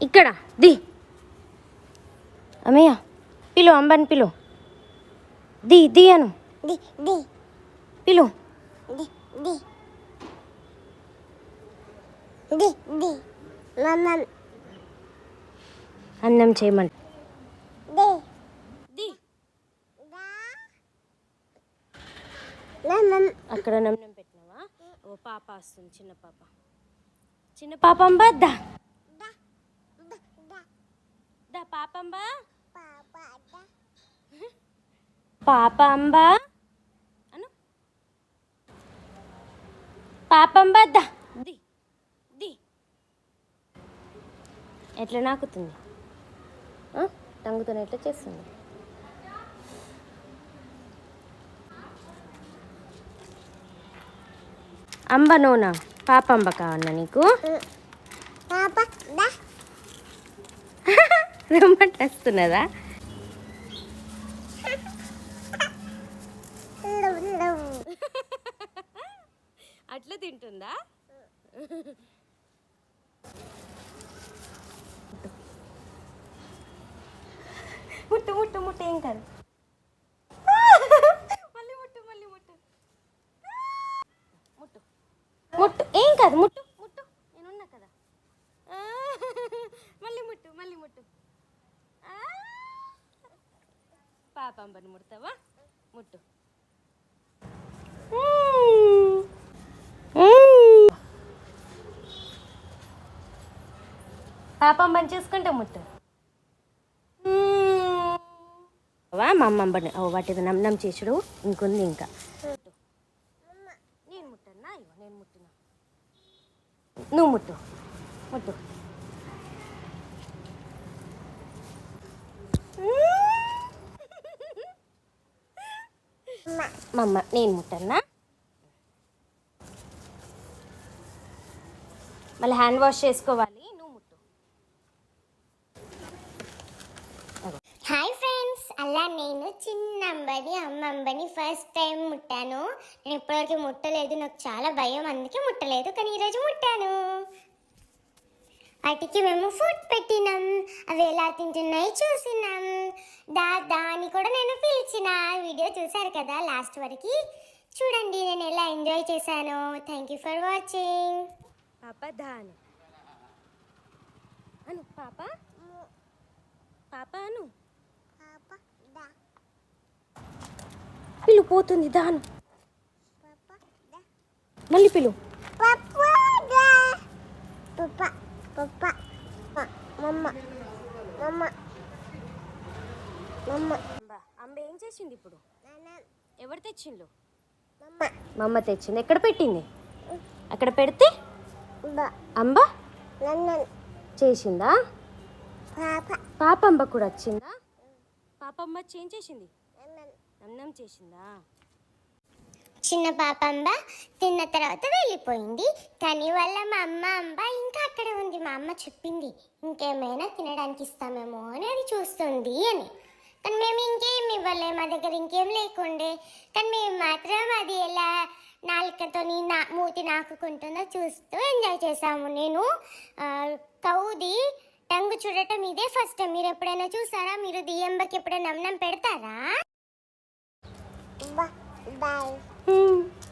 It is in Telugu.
ఇక్కడ. ది. అమ్మయ్య పిలు అంబని పిలు. ది ది అను. పిలు. అన్నం మమ్మ అక్కడ నమ్నం పెట్టినావా? ఓ పాప వస్తుంది చిన్న పాప. చిన్న పాపంబా దా దా దా దా పాపంబా? పాపా పాప అంబా అను. పాపంబా దా. ది. ది. ఎట్లా నాకుతుంది? ఆ? టంగుతోనే ఎట్లా చేస్తుంది? అంబ నూనె పాపంబ కావన్నా నీకు? పాపా రమ్మంటేస్తున్నదా అట్లా తింటుందా? ముట్టు ముట్టు ముట్టు ఏం కాదు. మళ్ళీ ముట్టు మళ్ళీ ముట్టు. ముట్టు. ముట్టు ఏం కాదు ముట్టు ముట్టు. నేనున్నా కదా. మళ్ళీ ముట్టు మళ్ళీ ముట్టు. పాపంబని ముడతావా? ముట్టు. మ్మ్. పాపం పని చేసుకుంటే ముట్టు. వా మా అమ్మ బడి ఓ వాటి నమ్నం చేసుడు. ఇంకుంది ఇంకా. నేను ముట్టన్నా అయ్యో నేను ముట్టినా? నువ్వు ముట్టు. ముట్టు. మా నేను ముట్టన్నా మళ్ళీ హ్యాండ్ వాష్ చేసుకోవాలి నువ్వు ముట్టు. హాయ్ ఫ్రెండ్స్ అలా నేను చిన్నంబని అమ్మంబని ఫస్ట్ టైం ముట్టాను. నేను ఇప్పటివరకు ముట్టలేదు నాకు చాలా భయం అందుకే ముట్టలేదు కానీ ఈరోజు ముట్టాను. వాటికి మేము ఫుడ్ పెట్టినాం అవి ఎలా తింటున్నాయి చూసినాం. దా దాన్ని కూడా నేను పిలిచిన వీడియో చూసారు కదా లాస్ట్ వరకు. చూడండి నేను ఎలా ఎంజాయ్ చేశాను. థ్యాంక్ యూ ఫర్ వాచింగ్ పాప దాను అను పాప? పాప అను. పిలు పోతుంది దాను మళ్ళీ పిలు. మమ్మ. మమ్మ మమ్మ. అంబ ఏం చేసింది ఇప్పుడు? ఎవరు మమ్మ మా అమ్మ తెచ్చింది. ఎక్కడ పెట్టింది? అక్కడ పెడితే? అంబ. చేసిందా? పాప. పాప అంబ కూడా వచ్చిందా? పాప వచ్చి ఏం చేసింది? అన్నం. చేసిందా? చిన్న పాప అంబ తిన్న తర్వాత వెళ్ళిపోయింది. కానీ వాళ్ళ మా అమ్మ అంబ ఇంకా అక్కడే ఉంది. మా అమ్మ చెప్పింది ఇంకేమైనా తినడానికి ఇస్తామేమో అని అది చూస్తుంది అని. కానీ మేము ఇంకేం ఇవ్వలే మా దగ్గర ఇంకేం లేకుండే. కానీ మేము మాత్రం అది ఎలా నాలుకతో నా మూతి నాకుకుంటుందో చూస్తూ ఎంజాయ్ చేసాము నేను కౌది టంగు చూడటం ఇదే ఫస్ట్ టైం మీరు ఎప్పుడైనా చూసారా? మీరు దియంబకి ఎప్పుడైనా అన్నం పెడతారా? బాయ్.